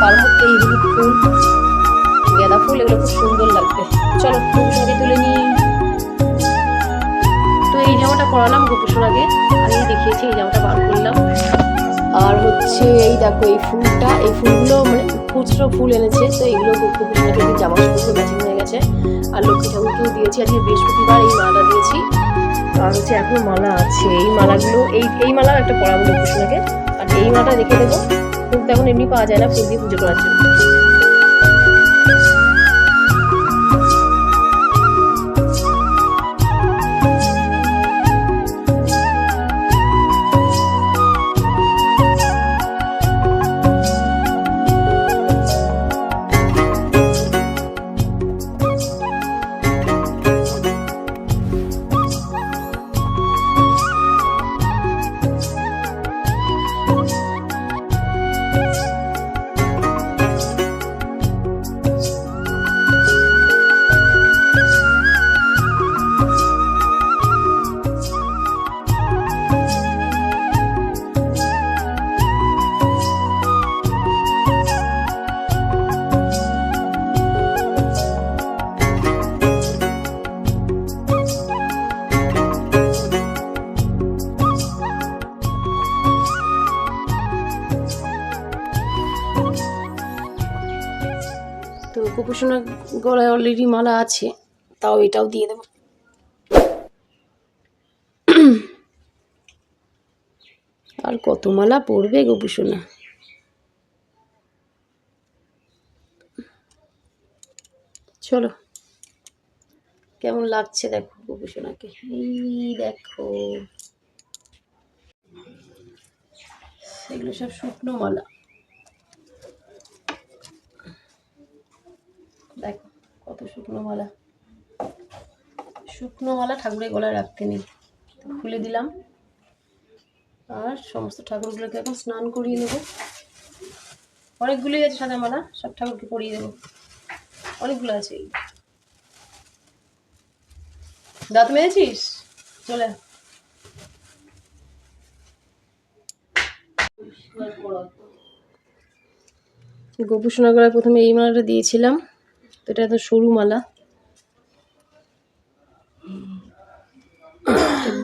তার মধ্যে এই হলুদ ফুল গাঁদা ফুল, এগুলো খুব সুন্দর লাগবে চলো গোপুসোনাকে তুলে নিই। তো এই জামাটা পরালাম গোপুসোনাকে আগেই দেখিয়েছি, এই জামাটা বার করলাম। আর হচ্ছে এই দেখো, এই ফুলটা, এই ফুলগুলো মানে খুচরো ফুল এনেছে। তো এইগুলো গোপুসোনাকে জামা কাপড় ম্যাচিং হয়ে গেছে। আর লক্ষ্মী ঠাকুরকেও দিয়েছি, আজকে বৃহস্পতিবার এই মালা দিয়েছি। আর হচ্ছে এখনও মালা আছে। এই মালাগুলো, এই এই মালা একটা পরাবো গোপুসোনাকে আর এই মালাটা রেখে দেবো। ফুল তো এখন এমনি পাওয়া যায় না ফুল দিয়ে পুজো করার জন্য। কুপুসোনা গলায় অলরেডি মালা আছে, তাও এটাও দিয়ে দেবো। আর কত মালা পড়বে গোপুসোনা চলো, কেমন লাগছে দেখো এই দেখো। এগুলো সব শুকনো মালা। দেখো, কত শুকনো মালা। শুকনো মালা ঠাকুরের গলায় রাখতে নেই। খুলে দিলাম। আর সমস্ত ঠাকুরগুলোকে এখন স্নান করিয়ে নেব। অনেকগুলোই আছে সাদা মালা, সব ঠাকুরকে পরিয়ে দেবো। অনেকগুলো আছে দাঁত মেরেছিস? চলে আয়। গোপু সোনা গলায় প্রথমে এই মালাটা দিয়েছিলাম। তো এটা তো সরু মালা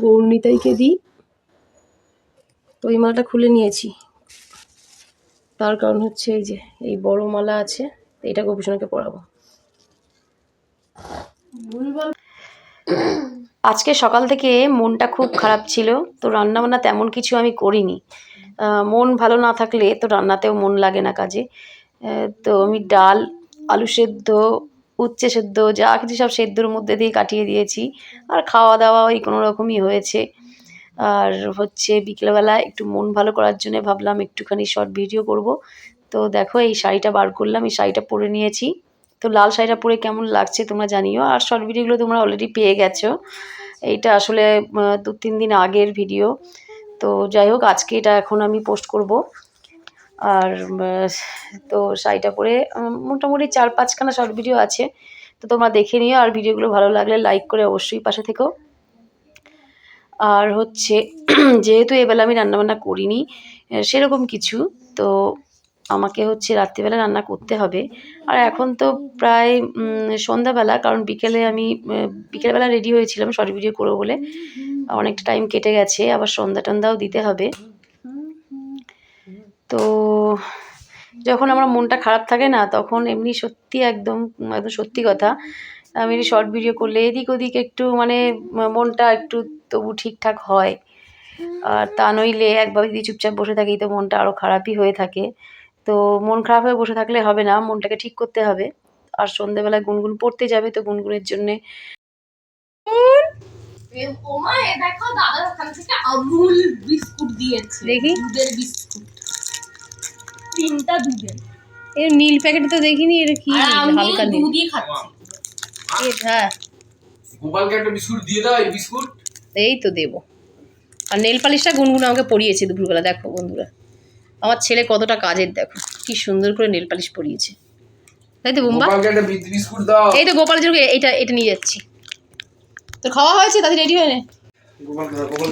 গৌরনিতাইকে দিই। তো এই মালাটা খুলে নিয়েছি। তার কারণ হচ্ছে এই যে, এই বড় মালা আছে এটা গোপুসোনাকে পরাবো। আজকে সকাল থেকে মনটা খুব খারাপ ছিল, তো রান্না বান্না তেমন কিছু আমি করিনি। মন ভালো না থাকলে তো রান্নাতেও মন লাগে না কাজে। তো আমি ডাল আলু সেদ্ধ, উচ্ছে সেদ্ধ, যা কিছু সব সেদ্ধর মধ্যে দিয়ে কাটিয়ে দিয়েছি। আর খাওয়া দাওয়া ওই কোনো রকমই হয়েছে। আর হচ্ছে বিকেলবেলা একটু মন ভালো করার জন্য ভাবলাম একটুখানি শর্ট ভিডিও করব। তো দেখো এই শাড়িটা বার করলাম, এই শাড়িটা পরে নিয়েছি। তো লাল শাড়িটা পরে কেমন লাগছে তোমরা জানিও। আর শর্ট ভিডিওগুলো তোমরা অলরেডি পেয়ে গেছো। এইটা আসলে দু তিন দিন আগের ভিডিও তো যাই হোক, আজকে এটা এখন আমি পোস্ট করব। আর তো শাড়িটা পরে মোটামুটি চার পাঁচখানা শর্ট ভিডিও আছে। তো তোমরা দেখে নিও, আর ভিডিওগুলো ভালো লাগলে লাইক করে অবশ্যই পাশে থেকো। আর হচ্ছে, যেহেতু এবেলা আমি রান্নাবান্না করিনি সেরকম কিছু। তো আমাকে হচ্ছে রাত্রিবেলা রান্না করতে হবে। আর এখন তো প্রায় সন্ধ্যাবেলা, কারণ বিকেলে আমি বিকেলবেলা রেডি হয়েছিলাম শর্ট ভিডিও করব বলে। অনেকটা টাইম কেটে গেছে, আবার সন্ধ্যা টন্ধ্যাও দিতে হবে। তো যখন আমার মনটা খারাপ থাকে না তখন এমনি সত্যি একদম একদম সত্যি কথা। আমি শর্ট ভিডিও করলে এদিক ওদিক একটু মানে মনটা একটু তবু ঠিকঠাক হয়। আর তা নইলে একবার যদি চুপচাপ বসে থাকি তো মনটা আরও খারাপই হয়ে থাকে। তো মন খারাপ হয়ে বসে থাকলে হবে না মনটাকে ঠিক করতে হবে। আর সন্ধেবেলায় গুনগুন পড়তে যাবে তো গুনগুনের জন্যে। দেখি। দুধের বিস্কুট। তিনটা দুধের এর নীল প্যাকেট তো দেখিনি এটা কি হালকা নীল দুধই খাচ্ছি। এ, হ্যাঁ গোপালকে একটা বিস্কুট দিয়ে দাও এই বিস্কুট। এই তো দেবো। আর নেল পালিশটা গুনগুন আমাকে পরিয়েছে দুপুরবেলা দেখো বন্ধুরা। আমার ছেলে কতটা কাজের দেখো। কি সুন্দর করে নেল পালিশ পরিয়েছে। তাই তো বুম্বা? গোপালকে একটা বিস্কুট দাও। এই তো জন্য এটা এটা নিয়ে যাচ্ছি। তোর খাওয়া হয়েছে? তাদের রেডি হয়ে নে।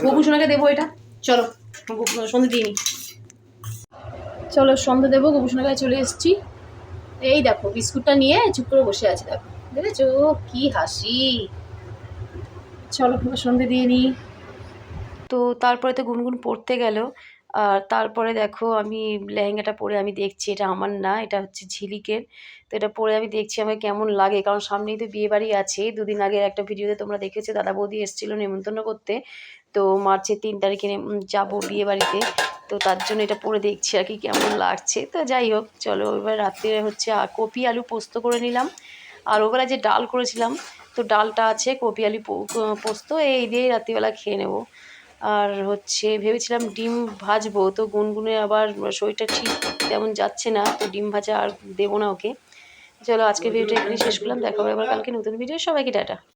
গোপু সোনাকে দেবো এটা। চলো গো- সন্ধে দিয়ে নি। চলো সন্ধ্যা দেবো কাছে চলে এসেছি। এই দেখো, বিস্কুটটা নিয়ে চুপ করে বসে আছে, দেখো। দেখেছ? কি হাসি। চলো সন্ধে দিয়ে নিই তো তারপরে তো গুনগুন পড়তে গেল। আর তারপরে দেখো, আমি লেহেঙ্গাটা পরে আমি দেখছি, এটা আমার না, এটা হচ্ছে ঝিলিকের। তো এটা পরে আমি দেখছি আমার কেমন লাগে, কারণ সামনেই তো বিয়ে বাড়ি আছে দুদিন আগে একটা ভিডিওতে তোমরা দেখেছ, দাদা বৌদি এসেছিল নেমন্তন্ন করতে। তো মার্চের তিন তারিখে যাব বিয়ে বাড়িতে তো তার জন্য এটা পরে দেখছি আর কি কেমন লাগছে। তো যাই হোক, চলো এবার রাত্রে হচ্ছে কপি আলু পোস্ত করে নিলাম। আর ওবেলা যে ডাল করেছিলাম, তো ডালটা আছে কপি আলু পোস্ত, এই দিয়েই রাত্রিবেলা খেয়ে নেব। আর হচ্ছে ভেবেছিলাম ডিম ভাজবো, তো গুনগুনে আবার শরীরটা ঠিক তেমন যাচ্ছে না, তো ডিম ভাজা আর দেবো না ওকে। চলো আজকে ভিডিওটা এখানে শেষ করলাম, দেখা হবে আবার কালকে নতুন ভিডিও সবাইকে টাটা।